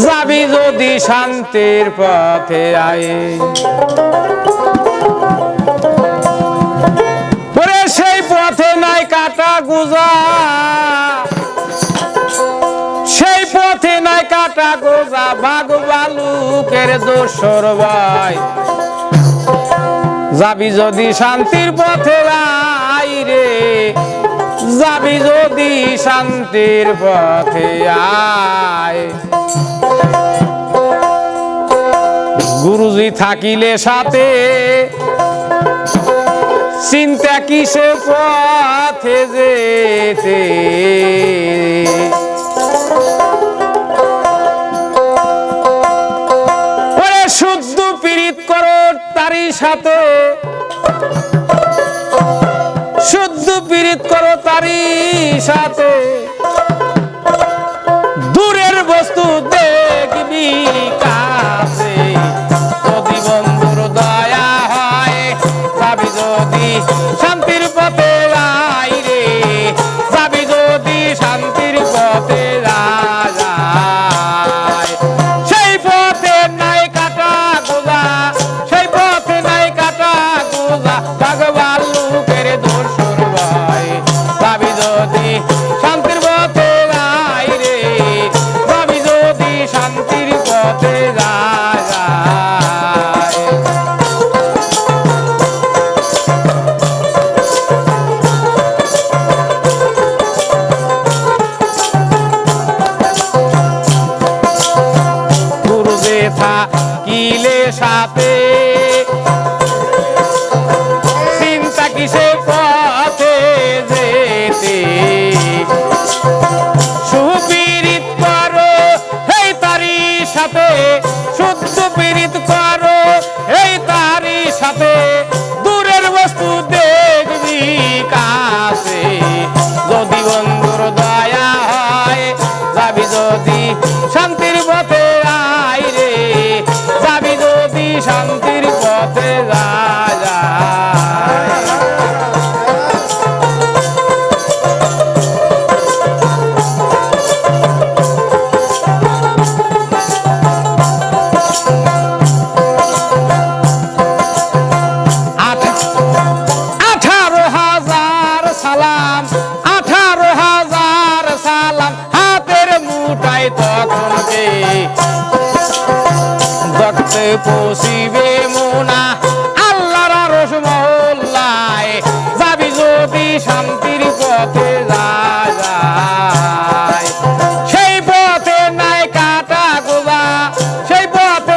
যাবি যদি শান্তির পথে আয়। পরে সেই পথে নাই কাটা গুজা। সেই পথে নাই কাটা গোজা, বাঘ বালুকের দোসর ভাই। যাবি যদি শান্তির পথে আই রে যাবি যদি শান্তির পথে আয়। গুরুজি থাকিলে সাথে চিন্তা কিসে পথে যেতে? সাথে। সাথে দূরের বস্তু দেখবি কাছে। যদি বন্ধুর দয়া হয় যদি শান্তির পথে রে যদি শান্তির পথে নাই নাই ভগবান লোকের দোষর থাকিলে সাথে পশিবে মোনা। আল্লাহর রস মহল্লায় যাবি যদি শান্তির পথে নাই কাটা গোজা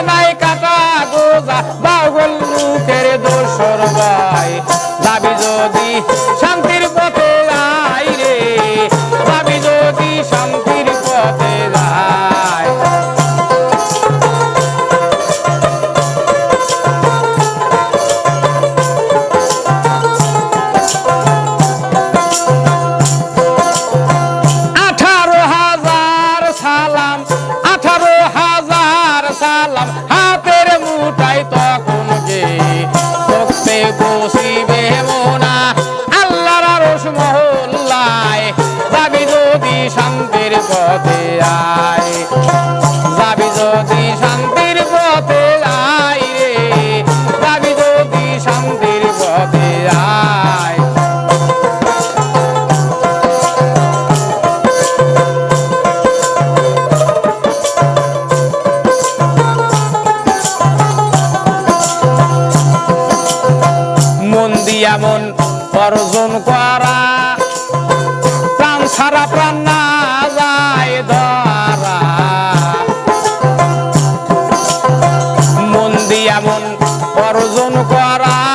নাই কাটা গোজা, বাউল লোকের দোসর ভাই যাবি যদি শান্তির সালাম, হাতের মুঠাই তখন যে বসে বসিবে মোনা। আল্লাহর রস মহল্লায় যাবি যদি শান্তির পথে আয়। মন দিয়া অর্জন করা, প্রাণ সারা প্রাণ না যায় ধরা। মন দিয়ে এমন অর্জন করা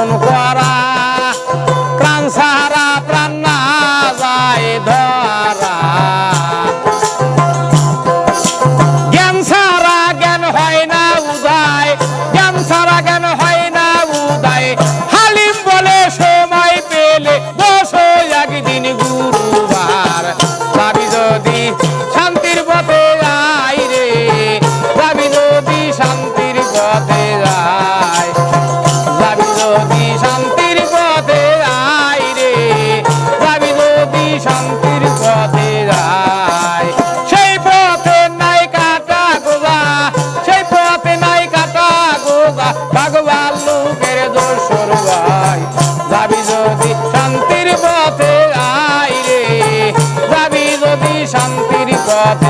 এমন অর্জন করা Baba.